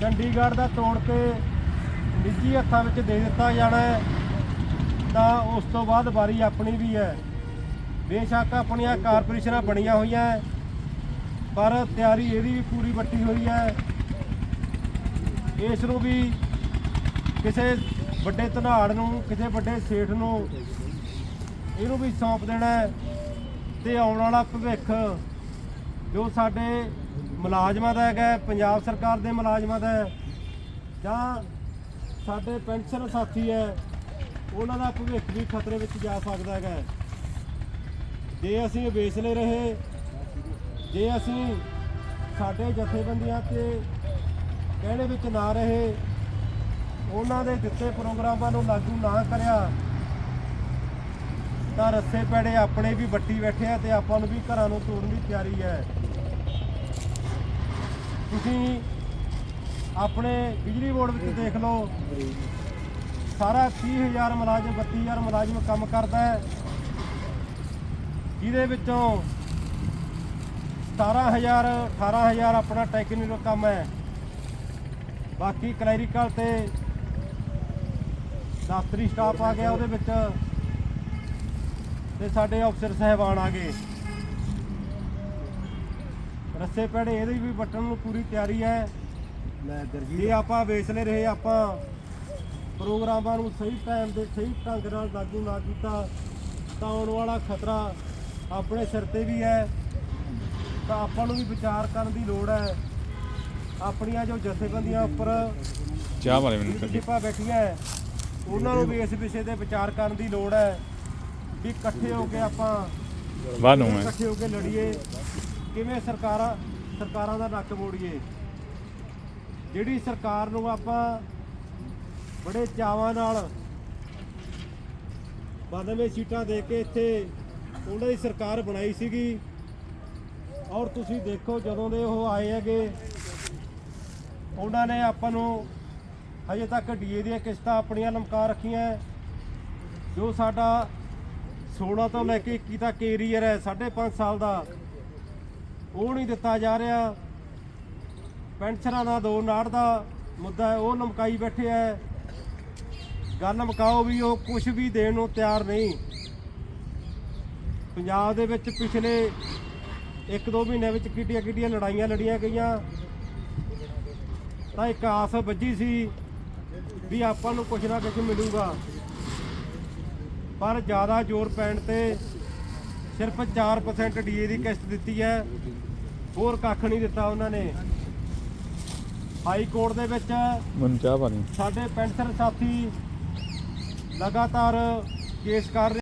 ਚੰਡੀਗੜ੍ਹ ਦਾ ਤੋੜ ਕੇ ਨਿੱਜੀ ਹੱਥਾਂ ਵਿੱਚ ਦੇ ਦਿੱਤਾ ਜਾਣਾ ਹੈ, ਤਾਂ ਉਸ ਤੋਂ ਬਾਅਦ ਵਾਰੀ ਆਪਣੀ ਵੀ ਹੈ। ਬੇਸ਼ੱਕ ਆਪਣੀਆਂ ਕਾਰਪੋਰੇਸ਼ਨਾਂ ਬਣੀਆਂ ਹੋਈਆਂ ਪਰ ਤਿਆਰੀ ਇਹਦੀ ਵੀ ਪੂਰੀ ਵੱਟੀ ਹੋਈ ਹੈ। ਇਸ ਨੂੰ ਵੀ ਕਿਸੇ ਵੱਡੇ ਧਨਾੜ ਨੂੰ, ਕਿਸੇ ਵੱਡੇ ਸੇਠ ਨੂੰ ਇਹਨੂੰ ਵੀ ਸੌਂਪ ਦੇਣਾ ਹੈ, ਤੇ ਆਉਣ ਵਾਲਾ ਭਵਿੱਖ ਜੋ ਸਾਡੇ ਮੁਲਾਜ਼ਮਾਂ ਦਾ ਹੈਗਾ, ਪੰਜਾਬ ਸਰਕਾਰ ਦੇ ਮੁਲਾਜ਼ਮਾਂ ਦਾ ਜਾਂ ਸਾਡੇ ਪੈਨਸ਼ਨ ਸਾਥੀ ਹੈ, ਉਹਨਾਂ ਦਾ ਭਵਿੱਖ ਵੀ ਖਤਰੇ ਵਿੱਚ ਜਾ ਸਕਦਾ ਹੈਗਾ ਜੇ ਅਸੀਂ ਵੇਸਲੇ ਰਹੇ, ਜੇ ਅਸੀਂ ਸਾਡੇ ਜਥੇਬੰਦੀਆਂ ਤੇ ਕਹਿਣੇ ਵਿੱਚ ਨਾ ਰਹੇ, ਉਹਨਾਂ ਦੇ ਦਿੱਤੇ ਪ੍ਰੋਗਰਾਮਾਂ ਨੂੰ ਲਾਗੂ ਨਾ ਕਰਿਆ, ਤਾਂ ਰੱਸੇ ਪੈੜੇ ਆਪਣੇ ਵੀ ਵੱਟੀ ਬੈਠੇ ਆ ਤੇ ਆਪਾਂ ਨੂੰ ਵੀ ਘਰਾਂ ਨੂੰ ਤੋੜਨ ਦੀ ਤਿਆਰੀ ਹੈ। ਤੁਸੀਂ ਆਪਣੇ ਬਿਜਲੀ ਬੋਰਡ ਵਿੱਚ ਦੇਖ ਲਓ, ਸਾਰਾ 30000 ਮੁਲਾਜ਼ਮ 32000 ਮੁਲਾਜ਼ਮ ਕੰਮ ਕਰਦਾ ਹੈ। ਜਿਹਦੇ ਵਿੱਚੋਂ 17000 18000 ਆਪਣਾ ਟੈਕਨੀਕਲ ਕੰਮ ਹੈ। ਬਾਕੀ ਕਲੈਰੀਕਲ ਤੇ ਦਫ਼ਤਰੀ ਸਟਾਫ ਆ ਗਿਆ ਉਹਦੇ ਵਿੱਚ ਤੇ ਸਾਡੇ ਅਫਸਰ ਸਹਿਬਾਨ ਆ ਗਏ। ਰੱਸੇ ਪੈੜੇ ਇਹਦੇ ਵੀ ਵੱਟਣ ਨੂੰ ਪੂਰੀ ਤਿਆਰੀ ਹੈ। ਜੇ ਆਪਾਂ ਵੇਚਲੇ ਰਹੇ ਆਪਾਂ ਪ੍ਰੋਗਰਾਮਾਂ ਨੂੰ ਸਹੀ ਟਾਈਮ ਤੇ ਸਹੀ ਢੰਗ ਨਾਲ ਲਾਗੂ ਨਾ ਕੀਤਾ ਤਾਂ ਆਉਣ ਵਾਲਾ ਖਤਰਾ ਆਪਣੇ ਸਿਰ ਤੇ ਵੀ ਹੈ। ਤਾਂ ਆਪਾਂ ਨੂੰ ਵੀ ਵਿਚਾਰ ਕਰਨ ਦੀ ਲੋੜ ਹੈ। ਆਪਣੀਆਂ ਜੋ ਜਥੇਬੰਦੀਆਂ ਉੱਪਰ ਚਾਹ ਵਾਲੇ ਮੈਨੂੰ ਲੀਡਰਸ਼ਿਪਾਂ ਬੈਠੀਆਂ ਹੈ, ਉਹਨਾਂ ਨੂੰ ਵੀ ਇਸ ਵਿਸ਼ੇ ਤੇ ਵਿਚਾਰ ਕਰਨ ਦੀ ਲੋੜ ਹੈ। ਵੀ ਇਕੱਠੇ ਹੋ ਕੇ ਆਪਾਂ ਬਾਹਰ ਨੂੰ ਇਕੱਠੇ ਹੋ ਕੇ ਲੜੀਏ। ਕਿਵੇਂ ਸਰਕਾਰਾਂ ਸਰਕਾਰਾਂ ਦਾ ਨੱਕ ਮੋੜੀਏ? ਜਿਹੜੀ ਸਰਕਾਰ ਨੂੰ ਆਪਾਂ ਬੜੇ ਚਾਵਾਂ ਨਾਲ 92 ਸੀਟਾਂ ਦੇ ਕੇ ਇੱਥੇ ਉਹਨਾਂ ਦੀ ਸਰਕਾਰ ਬਣਾਈ ਸੀਗੀ। ਔਰ ਤੁਸੀਂ ਦੇਖੋ ਜਦੋਂ ਦੇ ਉਹ ਆਏ ਹੈਗੇ, ਉਹਨਾਂ ਨੇ ਆਪਾਂ ਨੂੰ ਹਜੇ ਤੱਕ ਡੀਏ ਦੀਆਂ ਕਿਸ਼ਤਾਂ ਆਪਣੀਆਂ ਲਮਕਾ ਰੱਖੀਆਂ। ਜੋ ਸਾਡਾ 16 ਤੋਂ ਲੈ ਕੇ 21 ਤੱਕ ਏਰੀਅਰ ਹੈ 5.5 ਸਾਲ ਦਾ ਉਹ ਨਹੀਂ ਦਿੱਤਾ ਜਾ ਰਿਹਾ। ਪੈਨਸ਼ਨਾਂ ਦਾ, ਦੋ ਨਾੜ ਦਾ ਮੁੱਦਾ ਹੈ, ਉਹ ਲਮਕਾਈ ਬੈਠੇ ਹੈ। ਗੱਲ ਮੁਕਾਓ ਵੀ, ਉਹ ਕੁਝ ਵੀ ਦੇਣ ਨੂੰ ਤਿਆਰ ਨਹੀਂ। ਪੰਜਾਬ ਦੇ ਵਿੱਚ ਪਿਛਲੇ 1-2 ਮਹੀਨਿਆਂ ਵਿੱਚ ਕਿੱਡੀਆਂ ਕਿੱਡੀਆਂ ਲੜਾਈਆਂ ਲੜੀਆਂ ਗਈਆਂ। ਤਾਂ ਇੱਕ ਆਸ ਵੱਜੀ ਸੀ ਵੀ ਆਪਾਂ ਨੂੰ ਕੁਝ ਨਾ ਕੁਝ ਮਿਲੂਗਾ। ਪਰ ਜ਼ਿਆਦਾ ਜ਼ੋਰ ਪੈਣ ਤੇ ਸਿਰਫ 4% ਡੀਏ ਦੀ ਕਿਸ਼ਤ ਦਿੱਤੀ ਹੈ। ਹੋਰ ਕੱਖ ਨਹੀਂ ਦਿੱਤਾ ਉਹਨਾਂ ਨੇ। ਹਾਈ ਕੋਰਟ ਦੇ ਵਿੱਚ ਮੈਨੂੰ ਚਾਹ ਸਾਡੇ ਪੈਨਸ਼ਨ ਸਾਥੀ ਲਗਾਤਾਰ ਕੇਸ ਕਰ ਰਹੇ